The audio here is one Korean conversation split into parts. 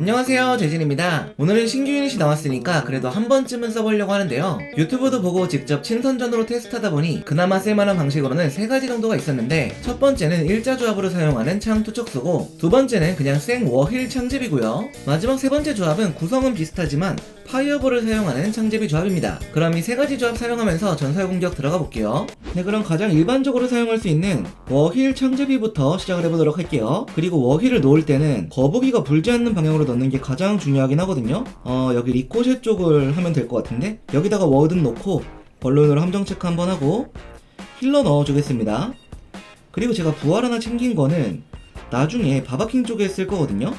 안녕하세요 재진입니다. 오늘은 신규 유닛이 나왔으니까 그래도 한 번쯤은 써보려고 하는데요. 유튜브도 보고 직접 친선전으로 테스트하다 보니 그나마 쓸만한 방식으로는 세 가지 정도가 있었는데 첫 번째는 일자 조합으로 사용하는 창 투척수고 두 번째는 그냥 생 워힐 창제비고요. 마지막 세 번째 조합은 구성은 비슷하지만 파이어볼을 사용하는 창제비 조합입니다. 그럼 이 세 가지 조합 사용하면서 전설 공격 들어가 볼게요. 네 그럼 가장 일반적으로 사용할 수 있는 워힐 창제비부터 시작을 해보도록 할게요. 그리고 워힐을 놓을 때는 거북이가 불지 않는 방향으로 넣는 게 가장 중요하긴 하거든요. 어 여기 리코쉐 쪽을 하면 될 것 같은데? 여기다가 워든 넣고 벌룬으로 함정 체크 한번 하고 힐러 넣어주겠습니다. 그리고 제가 부활 하나 챙긴 거는 나중에 바바킹 쪽에 쓸 거거든요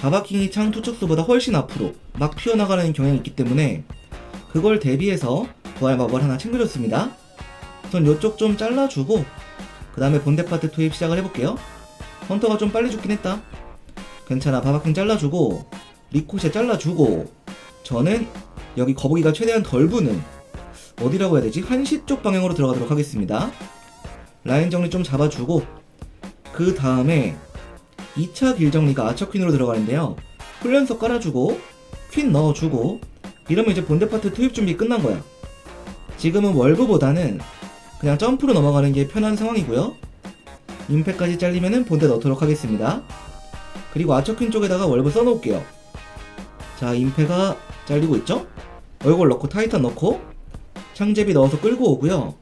바바킹이 창 투척수보다 훨씬 앞으로 막 튀어나가는 경향이 있기 때문에 그걸 대비해서 부활 마법을 하나 챙겨줬습니다. 우선 요쪽 좀 잘라주고 그 다음에 본대 파트 투입 시작을 해볼게요. 헌터가 좀 빨리 죽긴 했다. 괜찮아 바바킹 잘라주고 리코쉐 잘라주고 저는 여기 거북이가 최대한 덜 부는 어디라고 해야 되지? 한시 쪽 방향으로 들어가도록 하겠습니다. 라인 정리 좀 잡아주고 그 다음에 2차 길 정리가 아처 퀸으로 들어가는데요. 훈련소 깔아주고 퀸 넣어주고 이러면 이제 본대 파트 투입 준비 끝난 거야. 지금은 월브보다는 그냥 점프로 넘어가는 게 편한 상황이고요. 임팩까지 잘리면은 본대 넣도록 하겠습니다. 그리고 아처퀸 쪽에다가 월브 써놓을게요. 자 임페가 잘리고 있죠? 얼굴 넣고 타이탄 넣고 창제비 넣어서 끌고 오고요.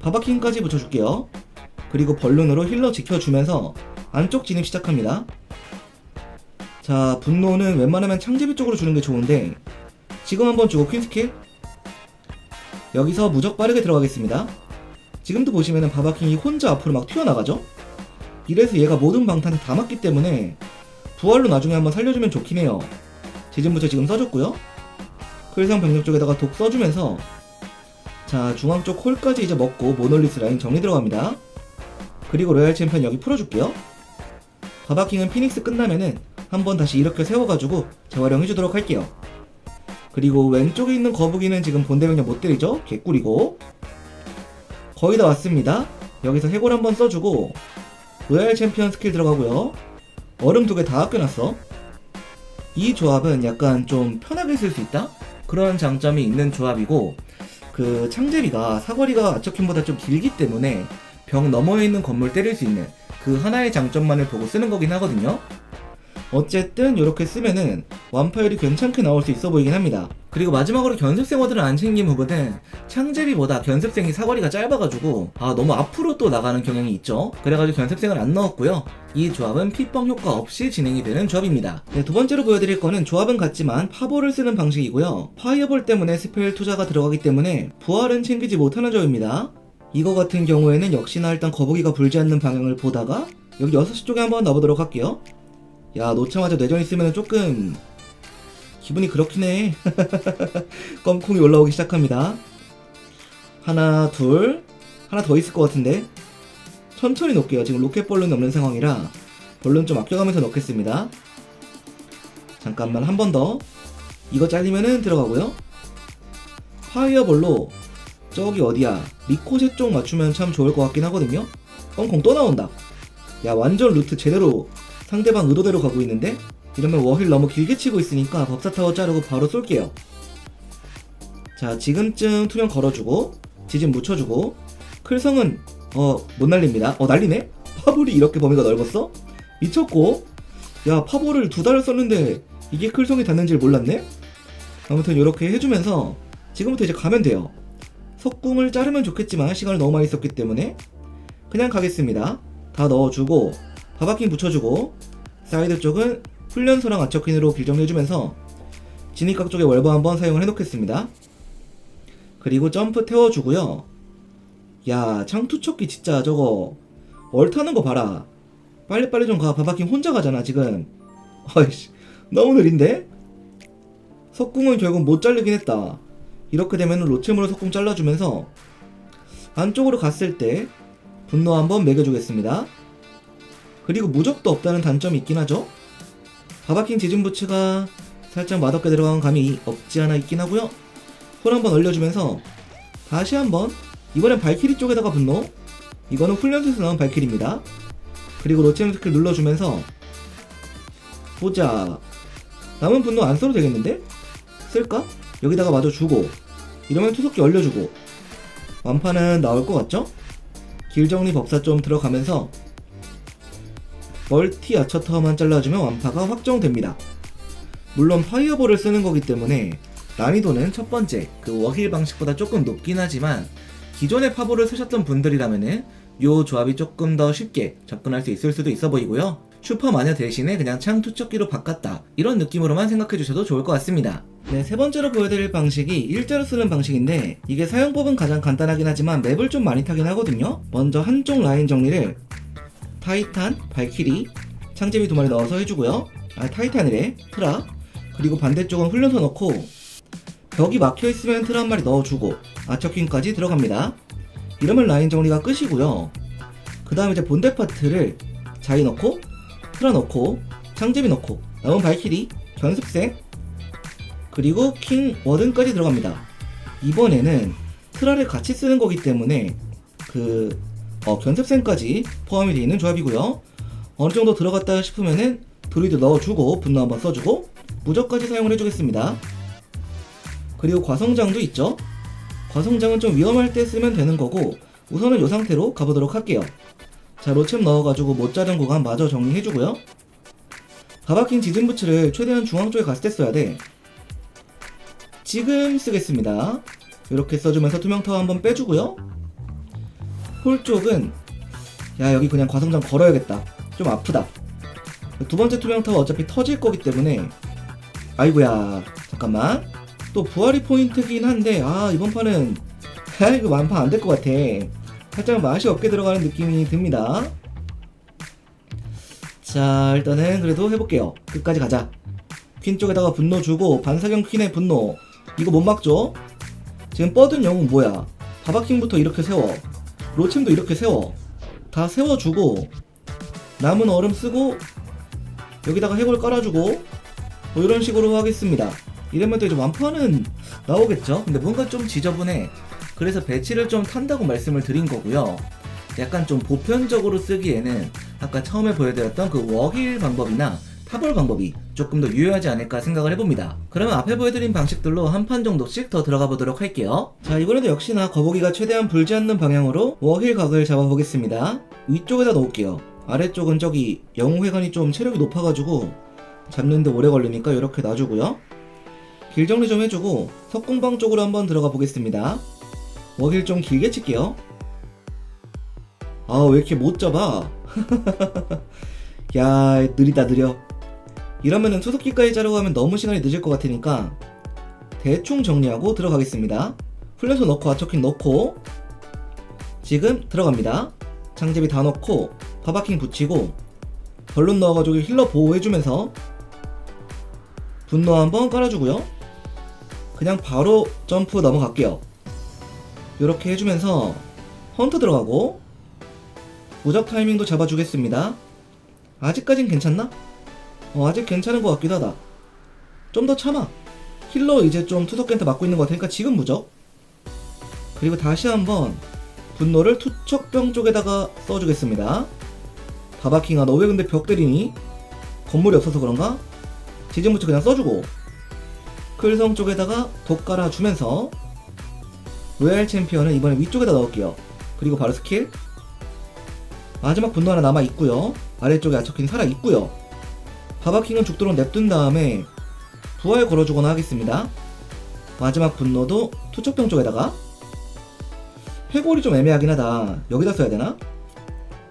바바킹까지 붙여줄게요. 그리고 벌룬으로 힐러 지켜주면서 안쪽 진입 시작합니다. 자 분노는 웬만하면 창제비 쪽으로 주는 게 좋은데 지금 한번 주고 퀸 스킬. 여기서 무적 빠르게 들어가겠습니다. 지금도 보시면은 바바킹이 혼자 앞으로 막 튀어나가죠? 이래서 얘가 모든 방탄을 다 맞기 때문에 부활로 나중에 한번 살려주면 좋긴 해요. 지진부터 지금 써줬고요. 클상 병력 쪽에다가 독 써주면서 자 중앙 쪽 홀까지 이제 먹고 모놀리스 라인 정리 들어갑니다. 그리고 로얄 챔피언 여기 풀어줄게요 바바킹은 피닉스 끝나면은 한번 다시 이렇게 세워가지고 재활용해주도록 할게요. 그리고 왼쪽에 있는 거북이는 지금 본대 병력 못 때리죠? 개꿀이고. 거의 다 왔습니다. 여기서 해골 한번 써주고 로얄 챔피언 스킬 들어가고요. 얼음 두 개 다 아껴놨어. 이 조합은 약간 좀 편하게 쓸 수 있다? 그런 장점이 있는 조합이고 그 창제비가 사거리가 아처킨보다 좀 길기 때문에 벽 너머에 있는 건물 때릴 수 있는 그 하나의 장점만을 보고 쓰는 거긴 하거든요. 어쨌든 이렇게 쓰면은 완파율이 괜찮게 나올 수 있어 보이긴 합니다. 그리고 마지막으로 견습생 워드를 안 챙긴 부분은 창제비보다 견습생이 사거리가 짧아가지고 아 너무 앞으로 또 나가는 경향이 있죠? 그래가지고 견습생을 안 넣었고요. 이 조합은 피뻥 효과 없이 진행이 되는 조합입니다. 네, 두 번째로 보여드릴 거는 조합은 같지만 파볼을 쓰는 방식이고요. 파이어볼 때문에 스펠 투자가 들어가기 때문에 부활은 챙기지 못하는 조합입니다 이거 같은 경우에는 역시나 일단 거북이가 불지 않는 방향을 보다가 여기 6시 쪽에 한번 넣어보도록 할게요. 야 놓자마자 뇌전 있으면 조금 기분이 그렇긴 해. 껌콩이 올라오기 시작합니다. 하나 둘. 하나 더 있을 것 같은데. 천천히 놓을게요. 지금 로켓 볼룬 없는 상황이라 볼룬 좀 아껴가면서 넣겠습니다. 잠깐만 한 번 더. 이거 잘리면은 들어가고요. 파이어볼로 저기 어디야? 리코셋 쪽 맞추면 참 좋을 것 같긴 하거든요? 껌콩 또 나온다. 야 완전 루트 제대로 상대방 의도대로 가고 있는데? 이러면 워힐 너무 길게 치고 있으니까 법사타워 자르고 바로 쏠게요. 자 지금쯤 투명 걸어주고 지진 묻혀주고 클성은 어 못 날립니다. 어 날리네? 파볼이 이렇게 범위가 넓었어? 미쳤고. 야 파볼을 두 달을 썼는데 이게 클성이 닿는지를 몰랐네? 아무튼 이렇게 해주면서 지금부터 이제 가면 돼요 석궁을 자르면 좋겠지만 시간을 너무 많이 썼기 때문에 그냥 가겠습니다 다 넣어주고 바바킹 붙여주고 사이드 쪽은 훈련소랑 아처퀸으로 길 정리해주면서 진입각 쪽에 월버 한번 사용을 해놓겠습니다. 그리고 점프 태워주고요. 야 창투척기 진짜 저거 얼 타는 거 봐라. 빨리빨리 좀 가. 바바킹 혼자 가잖아 지금. 아이씨 너무 느린데? 석궁은 결국 못 잘리긴 했다. 이렇게 되면 로체으로 석궁 잘라주면서 안쪽으로 갔을 때 분노 한번 매겨주겠습니다. 그리고 무적도 없다는 단점이 있긴 하죠. 바바킹 지진부츠가 살짝 맛없게 들어간 감이 없지 않아 있긴 하고요. 홀 한번 얼려주면서 다시 한번 이번엔 발키리 쪽에다가 분노 이거는 훈련소에서 나온 발키리입니다. 그리고 로체임 스킬 눌러주면서 보자 남은 분노 안 써도 되겠는데? 쓸까? 여기다가 마저 주고 이러면 투석기 얼려주고 완파는 나올 것 같죠? 길정리 법사 좀 들어가면서 멀티 아처터만 잘라주면 완파가 확정됩니다. 물론 파이어볼을 쓰는 거기 때문에 난이도는 첫 번째 그 워힐 방식보다 조금 높긴 하지만 기존의 파볼을 쓰셨던 분들이라면은 요 조합이 조금 더 쉽게 접근할 수 있을 수도 있어 보이고요. 슈퍼 마녀 대신에 그냥 창 투척기로 바꿨다 이런 느낌으로만 생각해 주셔도 좋을 것 같습니다. 네, 세 번째로 보여드릴 방식이 일자로 쓰는 방식인데 이게 사용법은 가장 간단하긴 하지만 맵을 좀 많이 타긴 하거든요. 먼저 한쪽 라인 정리를 타이탄, 발키리, 창제비 두 마리 넣어서 해주고요. 아, 타이탄이래. 트라. 그리고 반대쪽은 훈련소 넣고 벽이 막혀 있으면 트라 한 마리 넣어주고 아처킹까지 들어갑니다. 이러면 라인 정리가 끝이고요. 그 다음에 이제 본대 파트를 자이 넣고 트라 넣고 창제비 넣고 남은 발키리, 견습생 그리고 킹 워든까지 들어갑니다. 이번에는 트라를 같이 쓰는 거기 때문에 그 어, 견습생까지 포함이 되어 있는 조합이고요. 어느 정도 들어갔다 싶으면은 드루이드 넣어주고 분노 한번 써주고 무적까지 사용을 해주겠습니다. 그리고 과성장도 있죠. 과성장은 좀 위험할 때 쓰면 되는 거고 우선은 이 상태로 가보도록 할게요. 자 로챔 넣어가지고 못 자른 구간 마저 정리해주고요. 가바킹 지진 부츠를 최대한 중앙 쪽에 갔을 때 써야 돼. 지금 쓰겠습니다. 이렇게 써주면서 투명타워 한번 빼주고요. 홀 쪽은 야 여기 그냥 과성장 걸어야겠다. 좀 아프다. 두 번째 투명타워 어차피 터질 거기 때문에 아이고야 잠깐만 또 부활이 포인트긴 한데 아 이번 판은 아 이거 완판 안 될 것 같아. 살짝 맛이 없게 들어가는 느낌이 듭니다. 자 일단은 그래도 해볼게요. 끝까지 가자. 퀸 쪽에다가 분노 주고 반사경 퀸의 분노 이거 못 막죠? 지금 뻗은 영웅 뭐야? 바바킹부터 이렇게 세워 로챔도 이렇게 세워 다 세워주고 남은 얼음 쓰고 여기다가 해골 깔아주고 뭐 이런 식으로 하겠습니다 이러면 또 이제 완파는 나오겠죠? 근데 뭔가 좀 지저분해 그래서 배치를 좀 탄다고 말씀을 드린 거고요 약간 좀 보편적으로 쓰기에는 아까 처음에 보여드렸던 그 워힐 방법이나 타볼 방법이 조금 더 유효하지 않을까 생각을 해봅니다. 그러면 앞에 보여드린 방식들로 한 판 정도씩 더 들어가 보도록 할게요. 자, 이번에도 역시나 거북이가 최대한 불지 않는 방향으로 워힐 각을 잡아보겠습니다. 위쪽에다 놓을게요. 아래쪽은 저기 영웅회관이 좀 체력이 높아가지고 잡는데 오래 걸리니까 이렇게 놔주고요. 길 정리 좀 해주고 석궁방 쪽으로 한번 들어가 보겠습니다. 워힐 좀 길게 칠게요. 아, 왜 이렇게 못 잡아? 야, 느리다, 느려. 이러면은 투석기까지 자르고 하면 너무 시간이 늦을 것 같으니까 대충 정리하고 들어가겠습니다. 훈련소 넣고 아처킹 넣고 지금 들어갑니다. 장제비 다 넣고 바바킹 붙이고 벌룬 넣어가지고 힐러 보호해주면서 분노 한번 깔아주고요. 그냥 바로 점프 넘어갈게요. 이렇게 해주면서 헌터 들어가고 무적 타이밍도 잡아주겠습니다. 아직까진 괜찮나? 어, 아직 괜찮은 것 같기도 하다. 좀 더 참아. 힐러 이제 좀 투석겐트 맞고 있는 것 같으니까 지금 무적. 그리고 다시 한번 분노를 투척병 쪽에다가 써주겠습니다. 바바킹아 너 왜 근데 벽 때리니? 건물이 없어서 그런가? 지진부츠 그냥 써주고 클성 쪽에다가 독 깔아주면서 로얄 챔피언은 이번에 위쪽에다 넣을게요. 그리고 바로 스킬 마지막 분노 하나 남아 있고요. 아래쪽에 아처킹 살아 있고요. 바바킹은 죽도록 냅둔 다음에 부활 걸어주거나 하겠습니다. 마지막 분노도 투척병 쪽에다가 해골이 좀 애매하긴 하다. 여기다 써야 되나?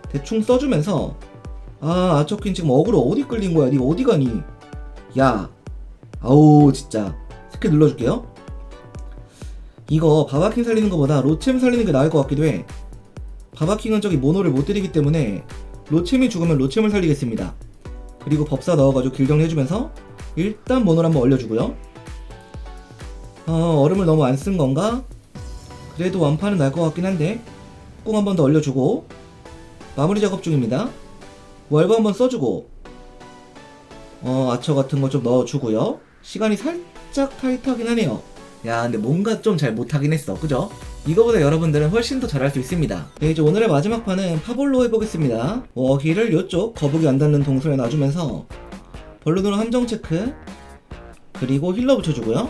대충 써주면서 아 아처퀸 지금 어그로 어디 끌린 거야? 니 어디 가니? 야 아우 진짜 스킬 눌러줄게요. 이거 바바킹 살리는 것보다 로챔 살리는 게 나을 것 같기도 해. 바바킹은 저기 모노를 못 때리기 때문에 로챔이 죽으면 로챔을 살리겠습니다. 그리고 법사 넣어가지고 길 정리 해주면서 일단 모노를 한번 올려주고요. 어, 얼음을 너무 안 쓴 건가? 그래도 완파는 날것 같긴 한데 꼭한번더 올려주고 마무리 작업 중입니다. 월브 한번 써주고 어, 아처 같은 거 좀 넣어주고요. 시간이 살짝 타이트하긴 하네요. 야, 근데 뭔가 좀 잘 못하긴 했어. 그죠? 이거보다 여러분들은 훨씬 더 잘할 수 있습니다. 네, 이제 오늘의 마지막 판은 파볼로 해보겠습니다. 워힐을 이쪽 거북이 안 닿는 동선에 놔주면서 벌룬으로 함정 체크 그리고 힐러 붙여주고요.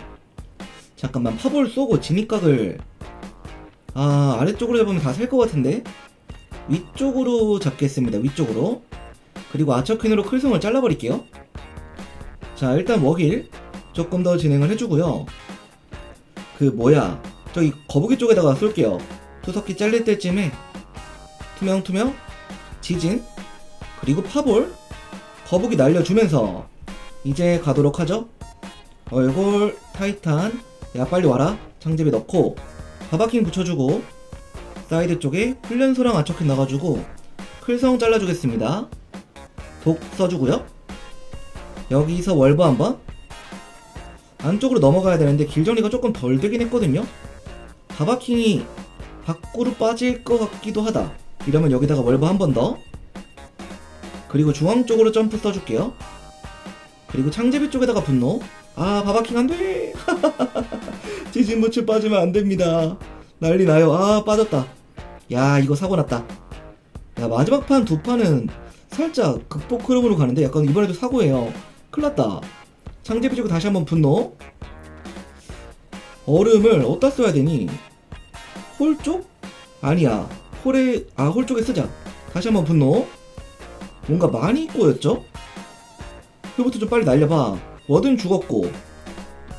잠깐만 파볼 쏘고 진입각을 아 아래쪽으로 해보면 다 살 것 같은데 위쪽으로 잡겠습니다. 위쪽으로 그리고 아처퀸으로 클성을 잘라버릴게요. 자 일단 워길 조금 더 진행을 해주고요. 그 뭐야 저기 거북이 쪽에다가 쏠게요. 투석기 잘릴 때쯤에 투명 투명 지진 그리고 파볼 거북이 날려주면서 이제 가도록 하죠. 얼굴 타이탄 야 빨리 와라 창집에 넣고 바바킹 붙여주고 사이드 쪽에 훈련소랑 아처킨 나가주고 클성 잘라주겠습니다. 독 써주고요. 여기서 월브 한번 안쪽으로 넘어가야 되는데 길 정리가 조금 덜 되긴 했거든요. 바바킹이 밖으로 빠질 것 같기도 하다. 이러면 여기다가 월브 한 번 더. 그리고 중앙 쪽으로 점프 써줄게요. 그리고 창제비 쪽에다가 분노. 아 바바킹 안 돼. 지진 무츠 빠지면 안 됩니다. 난리 나요. 아 빠졌다. 야 이거 사고 났다. 야 마지막 판 두 판은 살짝 극복 흐름으로 가는데 약간 이번에도 사고예요. 큰일 났다. 창제비 쪽에 다시 한번 분노. 얼음을 어디다 써야 되니? 홀 쪽? 아니야. 홀에 아 홀 쪽에 쓰자. 다시 한번 분노. 뭔가 많이 꼬였죠? 그부터 좀 빨리 날려봐. 워든 죽었고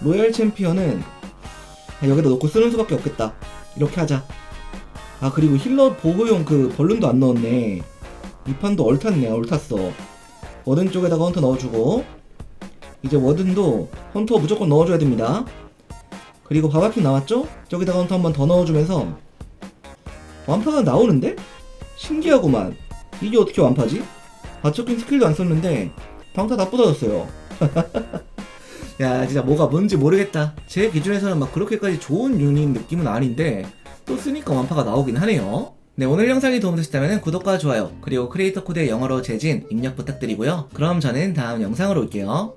로얄 챔피언은 아, 여기다 놓고 쓰는 수밖에 없겠다. 이렇게 하자. 아 그리고 힐러 보호용 그 벌룬도 안 넣었네. 이 판도 얼탔네 얼탔어. 워든 쪽에다가 헌터 넣어주고 이제 워든도 헌터 무조건 넣어줘야 됩니다. 그리고 바바킹 나왔죠? 저기다가 헌터 한번 더 넣어주면서 완파가 나오는데? 신기하구만. 이게 어떻게 완파지? 바초킨 스킬도 안 썼는데 방타 다 부서졌어요. 야 진짜 뭐가 뭔지 모르겠다. 제 기준에서는 막 그렇게까지 좋은 유닛 느낌은 아닌데 또 쓰니까 완파가 나오긴 하네요. 네 오늘 영상이 도움되셨다면 구독과 좋아요 그리고 크리에이터 코드의 영어로 재진 입력 부탁드리고요. 그럼 저는 다음 영상으로 올게요.